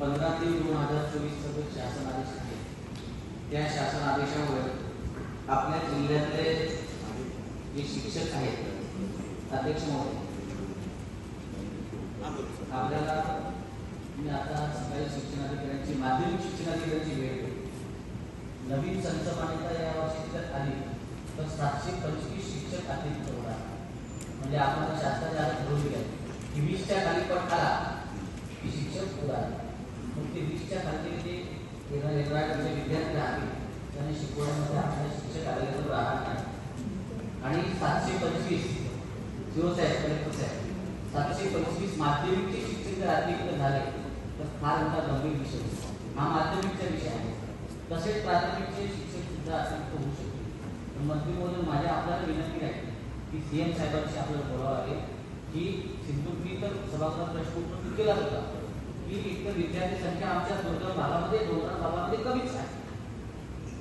पंधरा तीन दोन हजार चोवीसचा जो शासन आदेश आहे. त्या शासन आदेशामुळे आपल्या जिल्ह्यातले जे शिक्षक आहेत अध्यक्ष महोदय आपल्याला मी आता सकाळी शिक्षणाधिकाऱ्यांची माध्यमिक शिक्षणाधिकाऱ्यांची भेट नवीन संच मान्यता या वर्षी जर आली तर सातशे पंचवीस शिक्षक अतिरिक्त होणार. म्हणजे आपण शासनाच्या आता ठरवून दिलं की वीसच्या खाली पण आला की शिक्षक होणार ते वीसच्या खाली ते जे विद्यार्थी राहतील त्यांनी शिकवण्यामध्ये आपल्या शिक्षक अवेलेबल राहणार नाही. आणि सातशे पंचवीस जिओ साहेब कलेक्टर साहेब सातशे पंचवीस माध्यमिकचे शिक्षक जर अतिरिक्त झाले तर फार मोठा गंभीर विषय हा माध्यमिकचा विषय आहे. तसेच प्राथमिकचे शिक्षक सुद्धा अतिरिक्त होऊ शकते. पण माझ्या आपल्याला विनंती आहे की सी एम साहेबांशी आपल्याला बोलावं लागेल की सिंधुदुर्गी तर सभागृहात प्रश्न उत्तर केला होता. की एकतर विद्यार्थी संख्या आमच्या दुर्गम भागामध्ये डोंगराळ भागामध्ये कमीच आहे.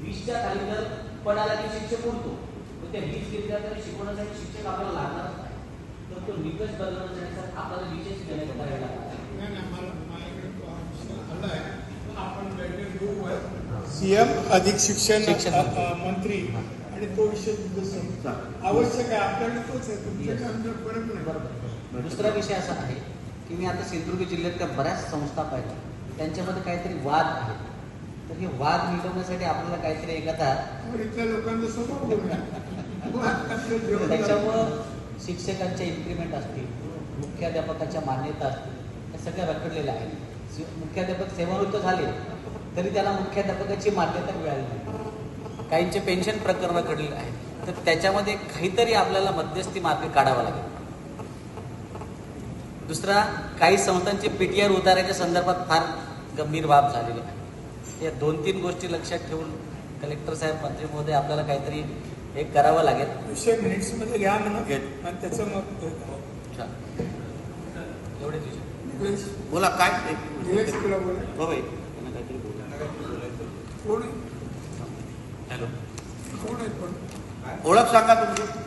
वीसच्या खाली जर पडायला की शिक्षक उडतो तर त्या वीस विद्यार्थ्यांना शिकवण्यासाठी शिक्षक आपल्याला लागणारच आहे तर तो निकष बदलण्यासाठी सर आपल्याला विशेष निर्णय करावे लागणार नाही, नाही, मला- माझ्याकडे तो ऑप्शन आलाय. आपण बैठक घेऊ सीएम अधिक शिक्षण मंत्री. आणि तो विषय आवश्यक आहे आपल्याकडे तोच आहे. तुमच्याकडे फरक नाही. दुसरा विषय असा आहे. की मी आता सिंधुदुर्ग जिल्ह्यातल्या बऱ्याच संस्था पाहिल्या. त्यांच्यामध्ये काहीतरी वाद आहे. तर हे वाद मिटवण्यासाठी आपल्याला काहीतरी एखादा त्याच्यामुळं शिक्षकांच्या इन्क्रीमेंट असतील मुख्याध्यापकाच्या मान्यता असतील या सगळ्या रखडलेल्या आहेत मुख्याध्यापक सेवानिवृत्त झाले तरी त्याला मुख्याध्यापकाची मान्यता मिळाली नाही. काहींचे पेन्शन प्रकरण रखडलेले आहेत. तर त्याच्यामध्ये काहीतरी आपल्याला मध्यस्थी मार्ग काढावा लागेल. दुसरा काही संस्थांचे पीटीआर उताराच्या संदर्भात फार गंभीर बाब झालेली आहे या दोन तीन गोष्टी लक्षात ठेवून कलेक्टर साहेब मंत्री महोदय आपल्याला काहीतरी हे करावं लागेल. विषय मिनिट्समध्ये घ्या म्हणा आणि त्याचं मग निलेश. बोला काय? हो कोण? हॅलो. कोण आहे पण ओळख सांगा तुमची.